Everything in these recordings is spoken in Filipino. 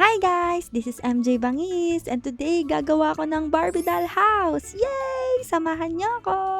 Hi guys! This is MJ Bangis and today gagawa ko ng Barbie doll house! Yay! Samahan niyo ako!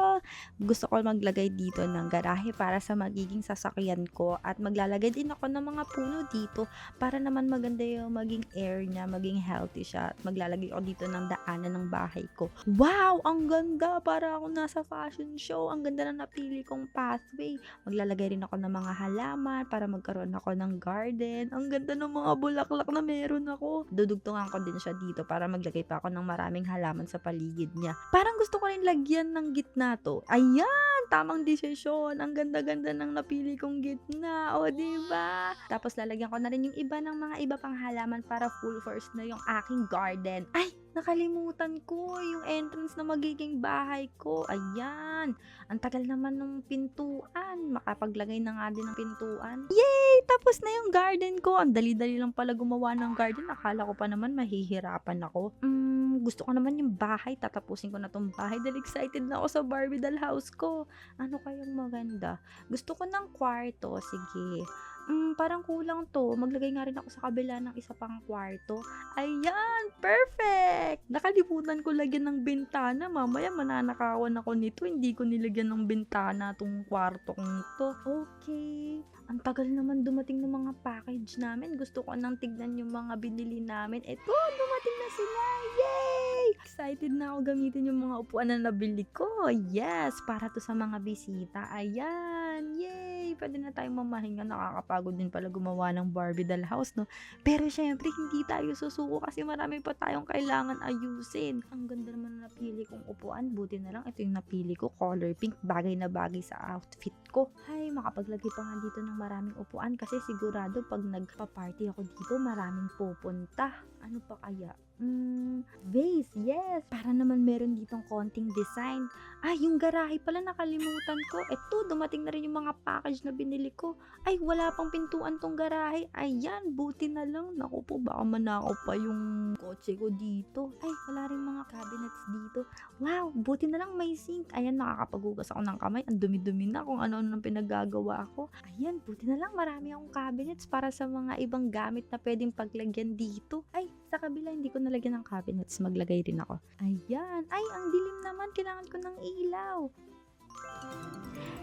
Gusto ko maglagay dito ng garahe para sa magiging sasakyan ko at maglalagay din ako ng mga puno dito para naman maganda yung maging air niya, maging healthy siya at maglalagay ako dito ng daanan ng bahay ko. Wow! Ang ganda! Para ako nasa fashion show. Ang ganda na napili kong pathway. Maglalagay rin ako ng mga halaman para magkaroon ako ng garden. Ang ganda ng mga bulaklak na meron ako. Dudugtungan ko din siya dito para maglagay pa ako ng maraming halaman sa paligid niya. Parang gusto ko rin lagyan ng gitna to. Ayan! Tamang desisyon. Ang ganda-ganda ng napili kong gitna. O, di ba? Tapos lalagyan ko na rin yung iba ng mga iba pang halaman para full force na yung aking garden. Ay! Nakalimutan ko yung entrance na magiging bahay ko. Ayan. Ang tagal naman ng pintuan. Makapaglagay na nga din ng pintuan. Yay! Tapos na yung garden ko. Ang dali-dali lang pala gumawa ng garden. Akala ko pa naman mahihirapan ako. Mm, gusto ko naman yung bahay. Tatapusin ko na tong bahay. Dahil excited na ako sa Barbie doll house ko. Ano kayang maganda? Gusto ko ng kwarto. Sige. Mm, parang kulang to. Maglagay nga rin ako sa kabila ng isa pang kwarto. Ayan! Perfect! Nakalimutan ko lagyan ng bintana. Mamaya mananakawan ako nito. Hindi ko nilagyan ng bintana tong kwarto kong to. Okay. Ang tagal naman dumating ng mga package namin. Gusto ko nang tignan yung mga binili namin. Eto, dumating na sila! Yay! Excited na ako gamitin yung mga upuan na nabili ko. Yes! Para to sa mga bisita. Ayan! Yay! Pwede na tayong mamahinga. Nakakapagod din pala gumawa ng Barbie doll house, no? Pero syempre, hindi tayo susuko kasi marami pa tayong kailangan ayusin. Ang ganda naman na napili kong upuan. Buti na lang ito yung napili ko. Color pink. Bagay na bagay sa outfit ko. Hay, makapaglagay pa nga dito ng maraming upuan kasi sigurado pag nagpa-party ako dito, maraming pupunta. Ano pa kaya? Mm, vase, yes. Para naman meron ditong konting design. Ay, yung garahe pala nakalimutan ko. Eto, dumating na rin yung mga package na binili ko. Ay, wala pang pintuan tong garahe. Ayan, buti na lang. Naku po, baka manakaw pa yung kotse ko dito. Ay, wala rin mga cabinets dito. Wow, buti na lang may sink. Ayan, nakakapaghugas ako ng kamay. Ang dumi-dumi na kung ano-ano nang pinagagawa ko. Ayan, buti na lang marami akong cabinets para sa mga ibang gamit na pwedeng paglagyan dito. Ay, sa kabila hindi ko nalagyan ng cabinets. Maglagay rin ako. Ayan. Ay, ang dilim naman. Kailangan ko ng ilaw.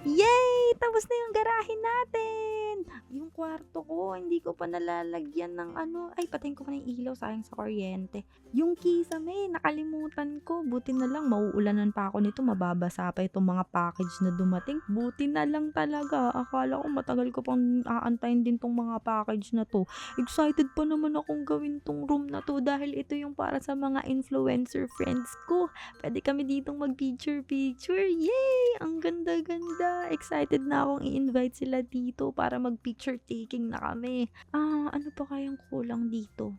Yay! Tapos na yung garahe natin! Yung kwarto ko, hindi ko pa nalalagyan ng ano. Ay, patayin ko pa yung ilaw, sayang sa kuryente. Yung kisame, nakalimutan ko. Buti na lang, mauulanan pa ako nito. Mababasa pa itong mga package na dumating. Buti na lang talaga. Akala ko matagal ko pang aantayin din tong mga package na to. Excited pa naman akong gawin tong room na to dahil ito yung para sa mga influencer friends ko. Pwede kami ditong mag-picture-picture. Yay! Ang ganda-ganda. Excited na akong i-invite sila dito para mag-picture taking na kami. Ah, ano pa kayang kulang dito?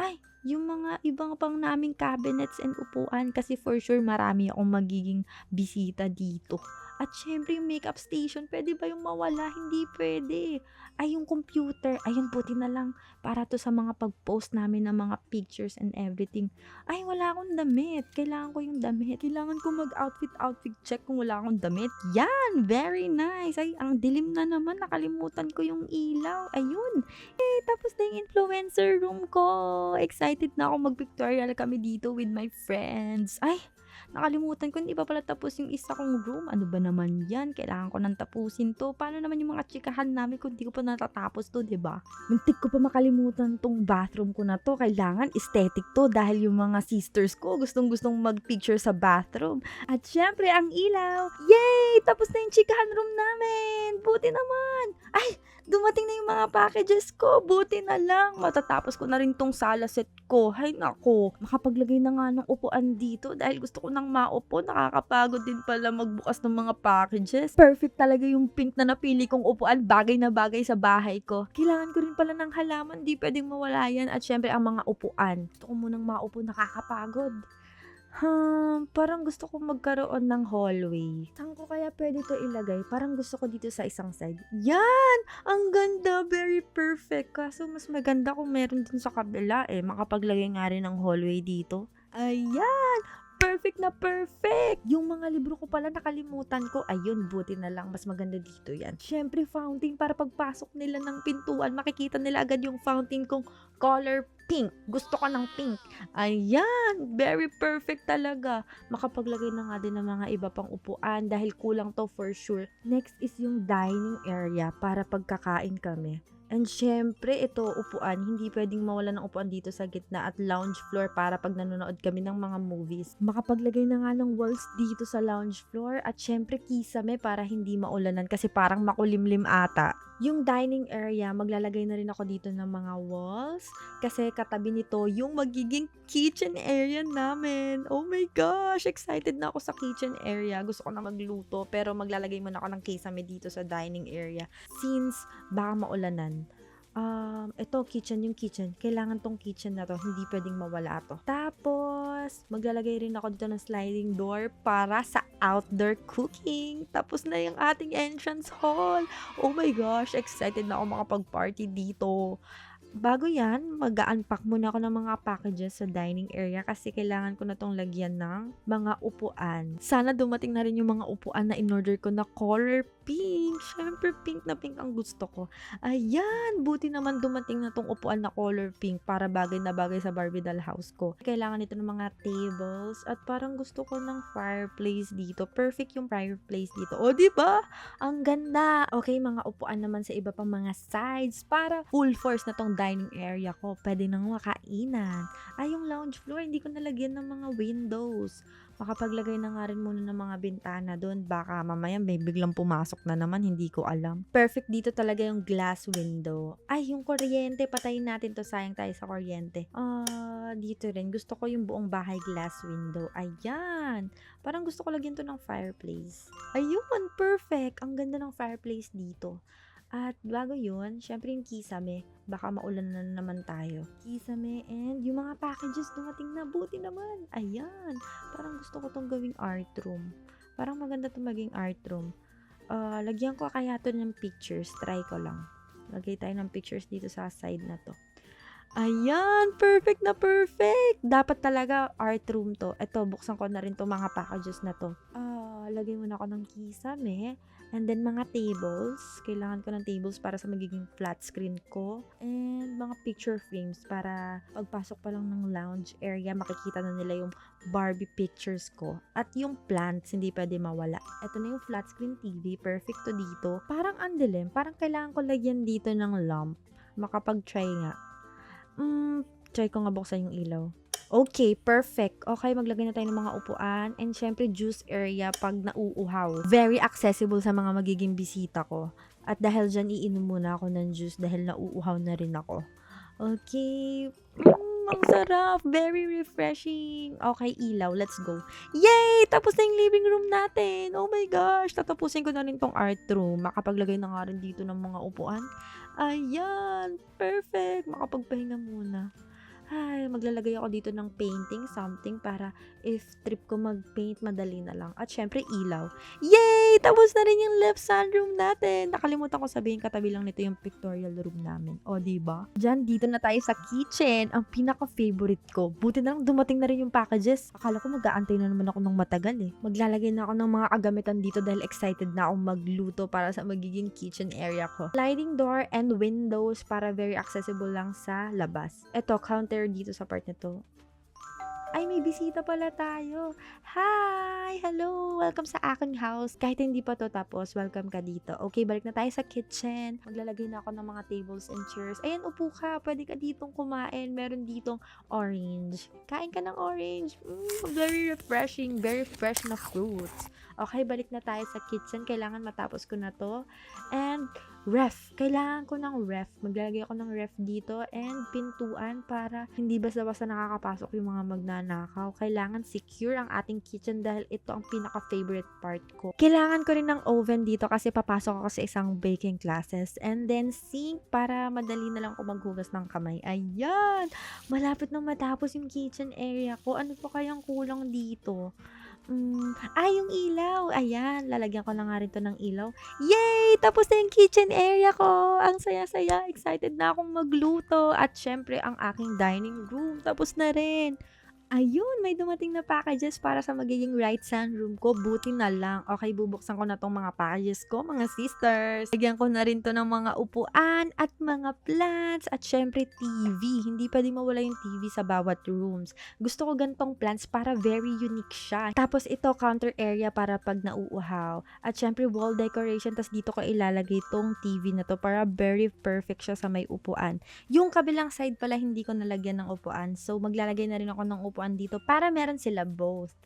Ay, yung mga ibang pang naming cabinets and upuan kasi for sure marami akong magiging bisita dito. At syempre yung makeup station, pwede ba yung mawala? Hindi pwede. Ay, yung computer, ayun buti na lang para to sa mga pag-post namin ng mga pictures and everything. Ay, wala akong damit. Kailangan ko yung damit. Kailangan ko mag-outfit, outfit check kung wala akong damit. Yan! Very nice! Ay, ang dilim na naman. Nakalimutan ko yung ilaw. Ayun! Eh, tapos na yung influencer room ko. Excited na ako mag-pictorial kami dito with my friends. Ay, nakalimutan ko, hindi pa pala tapos yung isa kong room. Ano ba naman yan? Kailangan ko nang tapusin to. Paano naman yung mga chikahan namin kung hindi ko pa natatapos to, 'di ba? Muntik ko pa makalimutan tong bathroom ko na to. Kailangan aesthetic to dahil yung mga sisters ko gustong-gustong mag-picture sa bathroom. At syempre, ang ilaw. Yay! Tapos na yung chikahan room namin. Buti naman. Ay, dumating na yung mga packages ko. Buti na lang. Matatapos ko na rin tong sala set ko. Hay nako. Makapaglagay na nga ng upuan dito dahil gusto ko nang maupo. Nakakapagod din pala magbukas ng mga packages. Perfect talaga yung pink na napili kong upuan. Bagay na bagay sa bahay ko. Kailangan ko rin pala ng halaman. Di pwedeng mawala yan. At syempre ang mga upuan. Gusto ko munang maupo. Nakakapagod. Hmm, parang gusto ko magkaroon ng hallway. Saan ko kaya pwede to ilagay? Parang gusto ko dito sa isang side. Yan! Ang ganda! Very perfect. Kaso mas maganda kung meron din sa kabila eh. Makapaglagay nga rin ng hallway dito. Ayan! Perfect na perfect! Yung mga libro ko pala nakalimutan ko. Ayun, buti na lang. Mas maganda dito yan. Siyempre, fountain para pagpasok nila ng pintuan, makikita nila agad yung fountain kong color pink. Gusto ko ng pink. Ayan, very perfect talaga. Makapaglagay na nga din ng mga iba pang upuan dahil kulang to for sure. Next is yung dining area para pagkakain kami. And syempre, ito upuan, hindi pwedeng mawala ng upuan dito sa gitna at lounge floor para pag nanonood kami ng mga movies. Makapaglagay na nga ng walls dito sa lounge floor at syempre kisame para hindi maulanan kasi parang makulimlim ata. Yung dining area, maglalagay na rin ako dito ng mga walls kasi katabi nito yung magiging kitchen area namin. Oh my gosh, excited na ako sa kitchen area. Gusto ko na magluto pero maglalagay muna ako ng kisame dito sa dining area since baka maulanan. Um, ito, kitchen yung kitchen. Kailangan tong kitchen na to. Hindi pwedeng mawala to. Tapos, maglalagay rin ako dito ng sliding door para sa outdoor cooking. Tapos na yung ating entrance hall. Oh my gosh, excited na ako makapag-party dito. Bago yan, mag-unpack muna ako ng mga packages sa dining area kasi kailangan ko na tong lagyan ng mga upuan. Sana dumating na rin yung mga upuan na in-order ko na color pink. Siyempre, pink na pink ang gusto ko. Ayan, buti naman dumating na tong upuan na color pink para bagay na bagay sa Barbie doll house ko. Kailangan ito ng mga tables at parang gusto ko ng fireplace dito. Perfect yung fireplace dito. O, di ba? Ang ganda. Okay, mga upuan naman sa iba pang mga sides para full force na tong dining area ko. Pwede nang makainan. Ay, yung lounge floor, hindi ko nalagyan ng mga windows. Makapaglagay na nga rin muna ng mga bintana doon. Baka mamaya may biglang pumasok na naman, hindi ko alam. Perfect dito talaga yung glass window. Ay, yung kuryente, patayin natin to. Sayang tayo sa kuryente. Ah, dito rin. Gusto ko yung buong bahay glass window. Ayan. Parang gusto ko lagyan to ng fireplace. Ayun, perfect. Ang ganda ng fireplace dito. At bago yun, syempre yung kisame, baka maulan na naman tayo. Kisame and yung mga packages dumating na, buti naman. Ayan, parang gusto ko tong gawing art room. Parang maganda tong maging art room. Ah, lagyan ko kaya to ng pictures, try ko lang. Lagay tayo ng pictures dito sa side na to. Ayan, perfect na perfect. Dapat talaga art room to. Ito, buksan ko na rin to mga packages na to. Ah, lagay muna ako ng kisame. And then mga tables. Kailangan ko ng tables para sa magiging flat screen ko. And mga picture frames para pagpasok pa lang ng lounge area, makikita na nila yung Barbie pictures ko. At yung plants, hindi pwede mawala. Ito na yung flat screen TV. Perfect to dito. Parang andilim. Parang kailangan ko lagyan dito ng lamp. Makapag-try nga. Mm, try ko nga buksan yung ilaw. Okay, perfect. Okay, maglagay na tayo ng mga upuan. And syempre, juice area pag nauuhaw. Very accessible sa mga magiging bisita ko. At dahil dyan, iinom muna ako ng juice dahil nauuhaw na rin ako. Okay. Mm, ang sarap. Very refreshing. Okay, ilaw. Let's go. Yay! Tapos na yung living room natin. Oh my gosh. Tatapusin ko na rin tong art room. Makapaglagay na nga rin dito ng mga upuan. Ayan. Perfect. Makapagpahinga muna. Ay, maglalagay ako dito ng painting, something para if trip ko mag-paint, madali na lang. At syempre, ilaw. Yay! Tapos na rin yung left sunroom natin. Nakalimutan ko sabihin, katabi lang nito yung pictorial room namin. O, ba? Diyan, dito na tayo sa kitchen. Ang pinaka-favorite ko. Buti na lang dumating na rin yung packages. Akala ko mag-aantay na naman ako ng matagal eh. Maglalagay na ako ng mga kagamitan dito dahil excited na akong magluto para sa magiging kitchen area ko. Sliding door and windows para very accessible lang sa labas. Ito, counter dito sa part na to. Ay, may bisita pala tayo. Hi! Hello! Welcome sa aking house. Kahit hindi pa to tapos, welcome ka dito. Okay, balik na tayo sa kitchen. Maglalagay na ako ng mga tables and chairs. Ayan, upo ka. Pwede ka ditong kumain. Meron ditong orange. Kain ka ng orange. Mm, very refreshing. Very fresh na fruits. Okay, balik na tayo sa kitchen. Kailangan matapos ko na to. And ref. Kailangan ko ng ref. Maglalagay ako ng ref dito and pintuan para hindi basta-basta nakakapasok yung mga magnanakaw. Kailangan secure ang ating kitchen dahil ito ang pinaka-favorite part ko. Kailangan ko rin ng oven dito kasi papasok ako sa isang baking classes. And then sink para madali na lang ako maghugas ng kamay. Ayan! Malapit na matapos yung kitchen area ko. Ano pa kayang kulang dito? Mm, ah, yung ilaw. Ayan, lalagyan ko na nga rin to ng ilaw. Yay! Tapos na yung kitchen area ko. Ang saya-saya. Excited na akong magluto. At syempre, ang aking dining room. Tapos na rin. Ayun, may dumating na packages para sa magiging right sunroom ko. Buti na lang. Okay, bubuksan ko na tong mga packages ko, mga sisters. Lagyan ko na rin to ng mga upuan at mga plants at syempre TV. Hindi pa din mawala yung TV sa bawat rooms. Gusto ko gantong plants para very unique siya. Tapos ito, counter area para pag nauuhaw. At syempre wall decoration. Tapos dito ko ilalagay tong TV na to para very perfect siya sa may upuan. Yung kabilang side pala hindi ko nalagyan ng upuan. So maglalagay na rin ako ng upuan dito para meron sila both.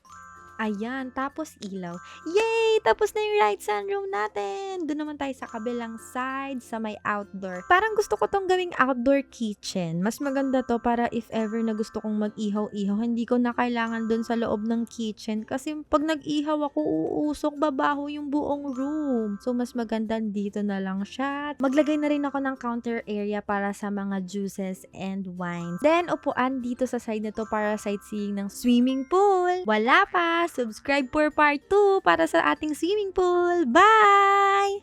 Ayan, tapos ilaw. Yay! Tapos na yung right sunroom natin. Doon naman tayo sa kabilang side, sa may outdoor. Parang gusto ko tong gawing outdoor kitchen. Mas maganda to para if ever na gusto kong mag-ihaw-ihaw, hindi ko na kailangan doon sa loob ng kitchen. Kasi pag nag-ihaw ako, uusok, babaho yung buong room. So, mas maganda dito na lang siya. Maglagay na rin ako ng counter area para sa mga juices and wines. Then, upuan dito sa side na to para sightseeing ng swimming pool. Wala pa! Subscribe for part 2 para sa ating swimming pool. Bye!